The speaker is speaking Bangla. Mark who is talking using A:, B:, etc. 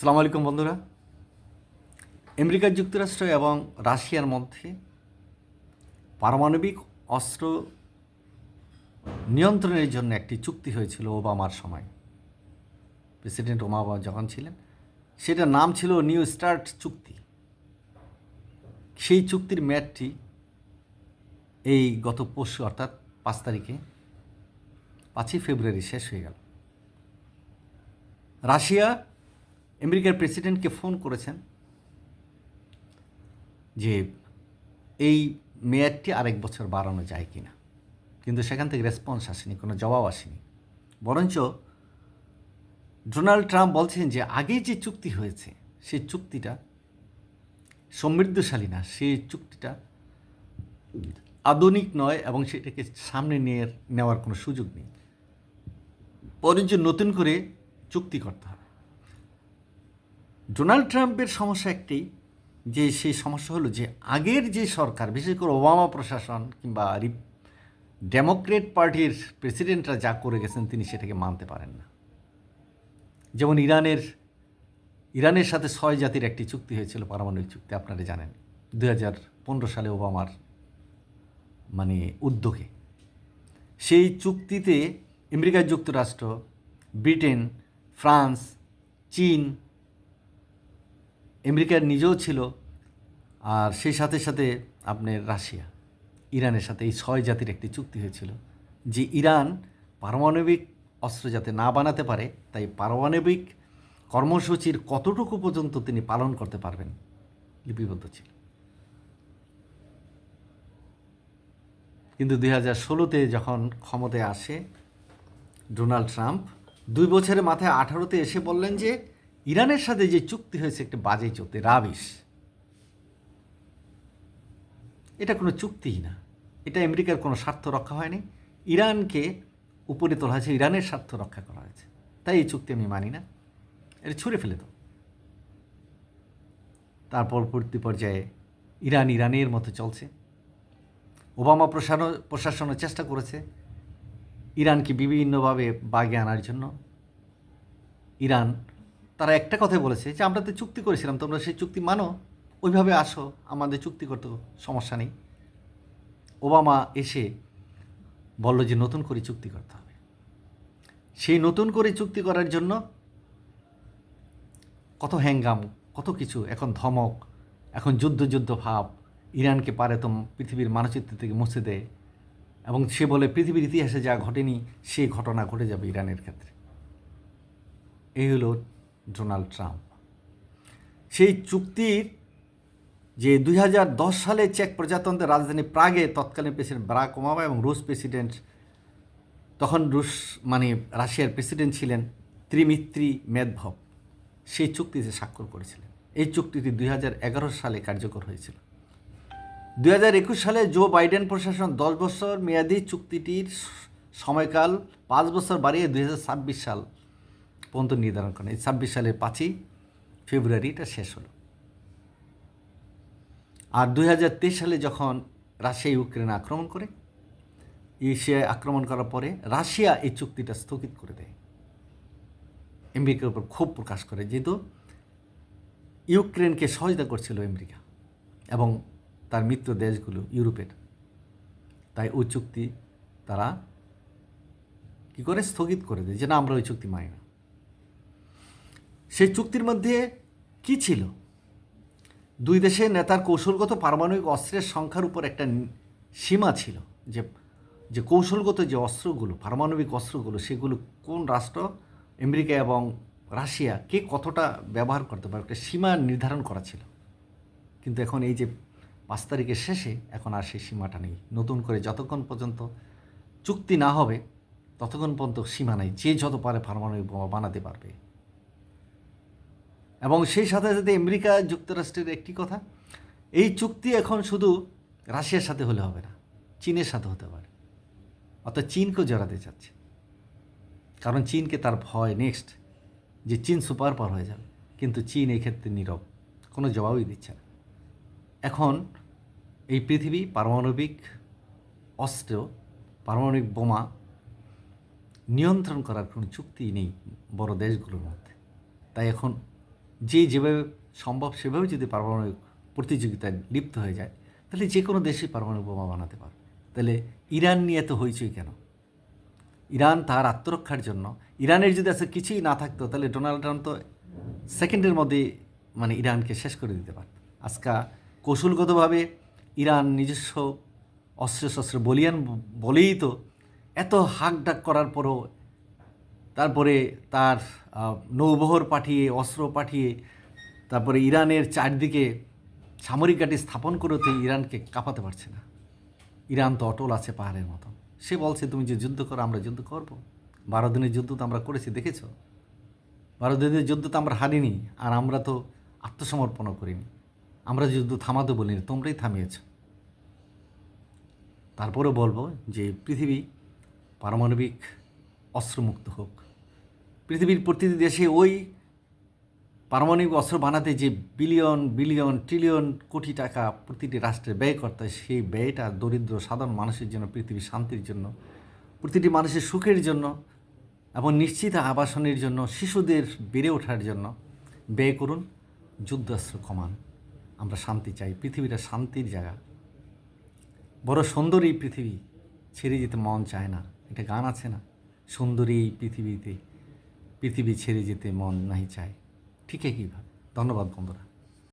A: সালাম আলাইকুম বন্ধুরা। আমেরিকা যুক্তরাষ্ট্র এবং রাশিয়ার মধ্যে পারমাণবিক অস্ত্র নিয়ন্ত্রণের জন্য একটি চুক্তি হয়েছিল ওবামার সময়। প্রেসিডেন্ট ওবামা যখন ছিলেন, সেটার নাম ছিল নিউ স্টার্ট চুক্তি। সেই চুক্তির মেয়াদটি এই গত পরশু অর্থাৎ পাঁচ তারিখে, পাঁচই ফেব্রুয়ারি শেষ হয়ে গেল। রাশিয়া আমেরিকার প্রেসিডেন্টকে ফোন করেছেন যে এই মেয়াদটি আরেক বছর বাড়ানো যায় কি না কিন্তু সেখান থেকে রেসপন্স আসেনি, কোনো জবাব আসেনি। বরঞ্চ ডোনাল্ড ট্রাম্প বলছেন যে আগে যে চুক্তি হয়েছে সেই চুক্তিটা সমৃদ্ধশালী না সেই চুক্তিটা আধুনিক নয় এবং সেটাকে সামনে নিয়ে নেওয়ার কোনো সুযোগ নেই। বরঞ্চ নতুন করে চুক্তি করতে হবে। ডোনাল্ড ট্রাম্পের সমস্যা একটি, যে সেই সমস্যা হলো যে আগের যে সরকার, বিশেষ করে ওবামা প্রশাসন কিংবা ডেমোক্রেট পার্টির প্রেসিডেন্টরা যা করে গেছেন, তিনি সেটাকে মানতে পারেন না। যেমন ইরানের ইরানের সাথে ছয় জাতির একটি চুক্তি হয়েছিল, পারমাণবিক চুক্তি, আপনারা জানেন। দু হাজার পনেরো সালে ওবামার মানে উদ্যোগে। সেই চুক্তিতে আমেরিকা যুক্তরাষ্ট্র, ব্রিটেন, ফ্রান্স, চীন আমেরিকার নিজেও ছিল, আর সেই সাথে সাথে আপনার রাশিয়া, ইরানের সাথে এই ছয় জাতির একটি চুক্তি হয়েছিল যে ইরান পারমাণবিক অস্ত্র যাতে না বানাতে পারে, তাই পারমাণবিক কর্মসূচির কতটুকু পর্যন্ত তিনি পালন করতে পারবেন লিপিবদ্ধ ছিল। কিন্তু দুই হাজার ষোলোতে যখন ক্ষমতায় আসে ডোনাল্ড ট্রাম্প, দুই বছরের মাথায় আঠারোতে এসে বললেন যে ইরানের সাথে যে চুক্তি হয়েছে, একটা বাজে চুক্তি, রাবিশ। এটা কোনো চুক্তিই না। এটা আমেরিকার কোনো স্বার্থ রক্ষা হয়নি। ইরানকে উপরে তোলা হয়েছে, ইরানের স্বার্থ রক্ষা করা হয়েছে। তাই এই চুক্তি আমি মানি না। এটা ছুঁড়ে ফেলে দাও। তারপর পরবর্তী পর্যায়ে ইরান ইরানের মতো চলছে। ওবামা প্রশাসন প্রশাসনও চেষ্টা করেছে ইরানকে বিভিন্নভাবে বাগে আনার জন্য। ইরান তারা একটা কথাই বলেছে যে, আমরা তো চুক্তি করেছিলাম, তোমরা সেই চুক্তি মানো। ওইভাবে আসো, আমাদের চুক্তি করতে সমস্যা নেই। ওবামা এসে বলল যে, নতুন করে চুক্তি করতে হবে। সেই নতুন করে চুক্তি করার জন্য কত হ্যাঙ্গাম, কত কিছু, এখন ধমক, এখন যুদ্ধ যুদ্ধ ভাব। ইরানকে পারে তো পৃথিবীর মানচিত্র থেকে মুছে দেয়। এবং সে বলে, পৃথিবীর ইতিহাসে যা ঘটেনি, সেই ঘটনা ঘটে যাবে ইরানের ক্ষেত্রে। এই হলো ডোনাল্ড ট্রাম্প। সেই চুক্তির যে দুই হাজার দশ সালে চেক প্রজাতন্ত্রের রাজধানী প্রাগে তৎকালীন প্রেসিডেন্ট বারাক ওবামা এবং রুশ প্রেসিডেন্ট, তখন রুশ মানে রাশিয়ার প্রেসিডেন্ট ছিলেন ত্রিমিত্রি মেদভব। সেই চুক্তিতে স্বাক্ষর করেছিলেন, এই চুক্তিটি দুই হাজার এগারো সালে কার্যকর হয়েছিল। দুই হাজার একুশ সালে জো বাইডেন প্রশাসন দশ বছর মেয়াদী চুক্তিটির সময়কাল পাঁচ বছর বাড়িয়ে দুই হাজার ছাব্বিশ সাল পর্যন্ত নির্ধারণ করেন। এই ছাব্বিশ সালের পাঁচই ফেব্রুয়ারি এটা শেষ হলো। আর দুই হাজার তেইশ সালে যখন রাশিয়া ইউক্রেন আক্রমণ করে এশিয়ায় আক্রমণ করার পরে রাশিয়া এই চুক্তিটা স্থগিত করে দেয়। আমেরিকার উপর ক্ষোভ প্রকাশ করে, যেহেতু ইউক্রেনকে সহায়তা করছিল আমেরিকা এবং তার মিত্র দেশগুলো ইউরোপের। তাই ওই চুক্তি তারা কী করে? স্থগিত করে দেয় যে, না, আমরা ওই চুক্তি মানি না। সেই চুক্তির মধ্যে কি ছিল? দুই দেশের নেতার কৌশলগত পারমাণবিক অস্ত্রের সংখ্যার উপর একটা সীমা ছিল যে যে কৌশলগত যে অস্ত্রগুলো, পারমাণবিক অস্ত্রগুলো, সেগুলো কোন রাষ্ট্র, আমেরিকা এবং রাশিয়া কে কতটা ব্যবহার করতে পারে, একটা সীমা নির্ধারণ করা ছিল। কিন্তু এখন এই যে পাঁচ তারিখের শেষে এখন আর সেই সীমাটা নেই। নতুন করে যতক্ষণ পর্যন্ত চুক্তি না হবে, ততক্ষণ পর্যন্ত সীমা নেই। যে যত পারে পারমাণবিক বোমা বানাতে পারবে। এবং সেই সাথে সাথে আমেরিকা যুক্তরাষ্ট্রের একটি কথা, এই চুক্তি এখন শুধু রাশিয়ার সাথে হলে হবে না, চীনের সাথে হতে পারে। অর্থাৎ চীনকেও জড়াতে চাচ্ছে। কারণ চীনকে তার ভয় নেক্সট যে চীন সুপার পাওয়ার হয়ে যাবে। কিন্তু চীন এই ক্ষেত্রে নীরব, কোনো জবাবই দিচ্ছে না। এখন এই পৃথিবী পারমাণবিক অস্ত্র, পারমাণবিক বোমা নিয়ন্ত্রণ করার কোনো চুক্তি নেই বড় দেশগুলোর মধ্যে। তাই এখন যে যেভাবে সম্ভব সেভাবে যদি পারমাণবিক প্রতিযোগিতায় লিপ্ত হয়ে যায়, তাহলে যে কোনো দেশই পারমাণবিক বোমা বানাতে পারে। তাহলে ইরান নিয়ে তো হইচই কেন? ইরান তার আত্মরক্ষার জন্য, ইরানের যদি আজকে কিছুই না থাকতো, তাহলে ডোনাল্ড ট্রাম্প তো সেকেন্ডের মধ্যে মানে ইরানকে শেষ করে দিতে পারত। আজকা কৌশলগতভাবে ইরান নিজস্ব অস্ত্র শস্ত্র বলিয়ান বলেই তো এত হাক ডাক করার পরও তারপরে তার নৌবহর পাঠিয়ে, অস্ত্র পাঠিয়ে, তারপরে ইরানের চারদিকে সামরিক ঘাঁটি স্থাপন করেও ইরানকে কাঁপাতে পারছে না। ইরান তো অটল আছে পাহাড়ের মতো। সে বলছে, তুমি যে যুদ্ধ করো, আমরা যুদ্ধ করব। বারো দিনের যুদ্ধ তো আমরা করেছি, দেখেছ? বারো দিনের যুদ্ধ তো আমরা হারিনি, আর আমরা তো আত্মসমর্পণও করিনি। আমরা যুদ্ধ থামাতে বলিনি, তোমরাই থামিয়েছ। তারপরে বলব যে, পৃথিবী পারমাণবিক অস্ত্রমুক্ত হোক। পৃথিবীর প্রতিটি দেশে ওই পারমাণবিক অস্ত্র বানাতে যে বিলিয়ন বিলিয়ন, ট্রিলিয়ন কোটি টাকা প্রতিটি রাষ্ট্রে ব্যয় করতে হয়, সেই ব্যয়টা দরিদ্র, সাধারণ মানুষের জন্য, পৃথিবীর শান্তির জন্য, প্রতিটি মানুষের সুখের জন্য এবং নিশ্চিত আবাসনের জন্য, শিশুদের বেড়ে ওঠার জন্য ব্যয় করুন, যুদ্ধাস্ত্র কমান। আমরা শান্তি চাই, পৃথিবীটা শান্তির জায়গা। বড় সুন্দর এই পৃথিবী, ছেড়ে যেতে মন চায় না। এটা গান আছে না? সুন্দরী এই পৃথিবীতে পৃথিবী ছেড়ে যেতে মন নাই চায়। ঠিক একইভাবে ধন্যবাদ বন্ধুরা।